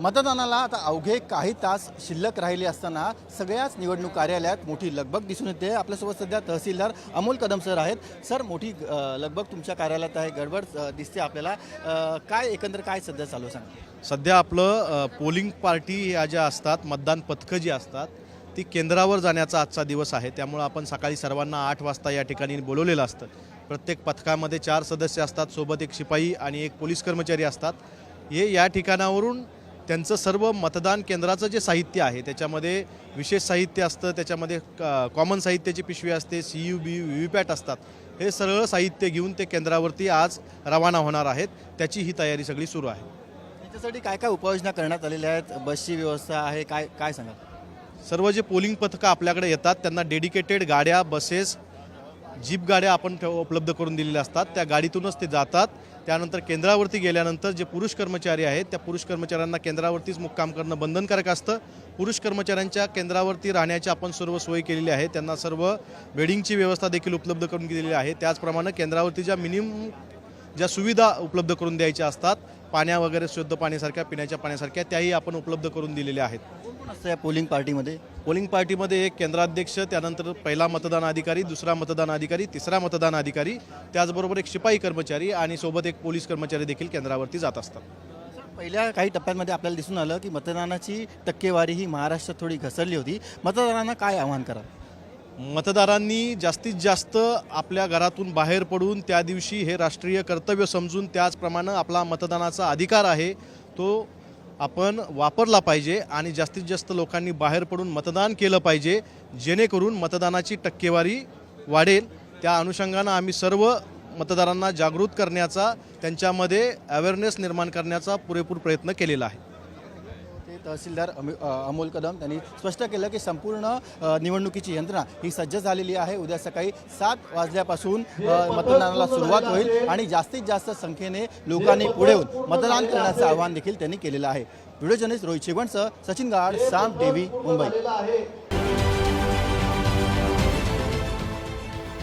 मतदानाला आता अवघे काही तास शिल्लक राहिले असताना सगळ्याच निवडणूक कार्यालयात मोठी लगबग दिसून येते. आपल्यासोबत सध्या तहसीलदार अमोल कदम सर आहेत. सर मोठी लगबग तुमच्या कार्यालयात आहे. गडबड दिसते आपल्याला. काय एकंदर काय सध्या चालू आहे सध्या आपलं पोलिंग पार्टी या ज्या असतात मतदान पथकं जी असतात ती केंद्रावर जाण्याचा आजचा दिवस आहे. त्यामुळं आपण सकाळी सर्वांना आठ वाजता या ठिकाणी बोलवलेलं असतं. प्रत्येक पथकामध्ये चार सदस्य असतात. सोबत एक शिपाई आणि एक पोलीस कर्मचारी असतात. हे या ठिकाणावरून त्यांचं सर्व मतदान केंद्राचं जे साहित्य आहे त्याच्यामध्ये विशेष साहित्य असतं त्याच्यामध्ये कॉमन साहित्याची पिशवी असते C U B V V PAT असतात. हे सगळं साहित्य घेऊन ते केंद्रावरती आज रवाना होणार आहेत. त्याची ही तयारी सगळी सुरू आहे. त्याच्यासाठी काय काय उपाययोजना करण्यात आलेल्या आहेत? बसची व्यवस्था आहे काय काय सांगा सर्व जे पोलिंग पथकं आपल्याकडे येतात त्यांना डेडिकेटेड गाड्या बसेस जीप गाड्या आपण ठेव- उपलब्ध करून दिलेल्या असतात. त्या गाडीतूनच ते जातात. त्यानंतर केंद्रावरती गेल्यानंतर जे पुरुष कर्मचारी आहेत त्या पुरुष कर्मचाऱ्यांना केंद्रावरतीच मुक्काम करणं बंधनकारक असतं. पुरुष कर्मचाऱ्यांच्या केंद्रावरती राहण्याची आपण सर्व सोय केलेली आहे. त्यांना सर्व बेडिंगची व्यवस्था देखील उपलब्ध करून दिलेली आहे. त्याचप्रमाणे केंद्रावरती ज्या मिनिमम ज्या सुविधा उपलब्ध करून द्यायच्या असतात पाण्या वगैरे शुद्ध पाण्यासारख्या पिण्याच्या पाण्यासारख्या त्याही आपण उपलब्ध करून दिलेल्या आहेत. असतं या पोलिंग पार्टीमध्ये पोलिंग पार्टीमध्ये एक केंद्राध्यक्ष त्यानंतर पहिला मतदान अधिकारी दुसरा मतदान अधिकारी तिसरा मतदान अधिकारी त्याचबरोबर एक शिपाई कर्मचारी आणि सोबत एक पोलीस कर्मचारी देखील केंद्रावरती जात असतात. पहिल्या काही टप्प्यांमध्ये आपल्याला दिसून आलं की मतदानाची टक्केवारी ही महाराष्ट्रात थोडी घसरली होती. मतदारांना काय आव्हान करा मतदारांनी जास्तीत जास्त आपल्या घरातून बाहेर पडून त्या दिवशी हे राष्ट्रीय कर्तव्य समजून त्याचप्रमाणे आपला मतदानाचा अधिकार आहे तो आपण वापरला पाहिजे आणि जास्तीत जास्त लोकांनी बाहेर पडून मतदान केलं पाहिजे जेणेकरून मतदानाची टक्केवारी वाढेल. त्या अनुषंगानं आम्ही सर्व मतदारांना जागृत करण्याचा त्यांच्यामध्ये अवेअरनेस निर्माण करण्याचा पुरेपूर प्रयत्न केलेला आहे. तहसीलदार अमोल कदम त्यांनी स्पष्ट केलं की संपूर्ण निवडणुकीची यंत्रणा ही सज्ज झालेली आहे. उद्या सकाळी सात वाजल्यापासून मतदानाला सुरुवात होईल आणि जास्तीत जास्त संख्येने लोकांनी पुढे येऊन मतदान करण्याचं आवाहन देखील त्यांनी केलेलं आहे. व्हिडिओ जर्नलिस्ट रोहित शेवणसह सचिन गाड साम टीव्ही मुंबई.